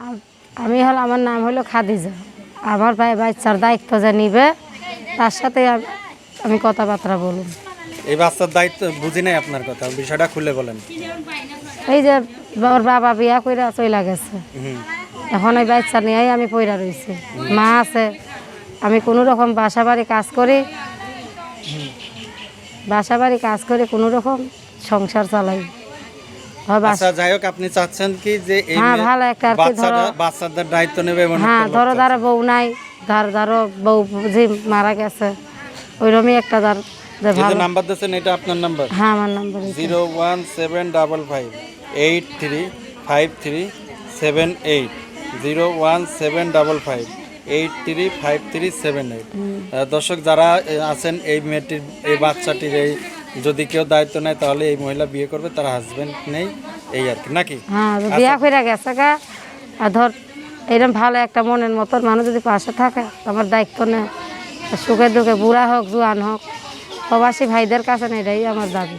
আম- হল আমার নাম হলো খাদিজা। আমার ভাই বাচ্চার দায়িত্ব যে নিবে তার সাথে আমি কথাবার্তা বলুন। এই বাচ্চার দায়িত্ব বুঝি নাই আপনার কথা বিষয়টা খুলে বলেন। এই যে ওর বাবা বিয়া কইরা চইলা গেছে। এখন ওই বাচ্চা নিয়েই আমি পইরা রয়েছি মা আছে আমি কোনো রকম বাসা বাড়ি কাজ করি বাসা বাড়ি কাজ করে কোনো রকম সংসার চালাই। আচ্ছা যাই হোক আপনি চাচ্ছেন কি যে এই হ্যাঁ, ভালো একটা আর কি ধরো- বাচ্চাদের দায়িত্ব নেবে এমন হ্যাঁ ধরো। ধরো বউ নাই ধর ধরো বউ যে মারা গেছে ওইরকমই একটা ধর যে নাম্বার দিয়েছেন এটা আপনার নাম্বার? হ্যাঁ আমার number zero one seven double five eight three five three seven eight. Zero one seven double five eight three five three seven eight. দর্শক যারা আছেন এই মেয়েটির এই বাচ্চাটির এই যদি কেউ দায়িত্ব নেয় তাহলে এই মহিলা বিয়ে করবে তার হাজবেন্ড নেই এই আর কি নাকি? হ্যাঁ বিয়া করে গেছে গা। আর ধর এরকম ভালো একটা মনের মতন মানুষ যদি পাশে থাকে আমার দায়িত্ব নেয় সুখে দুঃখে বুড়া হোক জুয়ান হোক প্রবাসী ভাইদের কাছে এটাই আমার দাবি।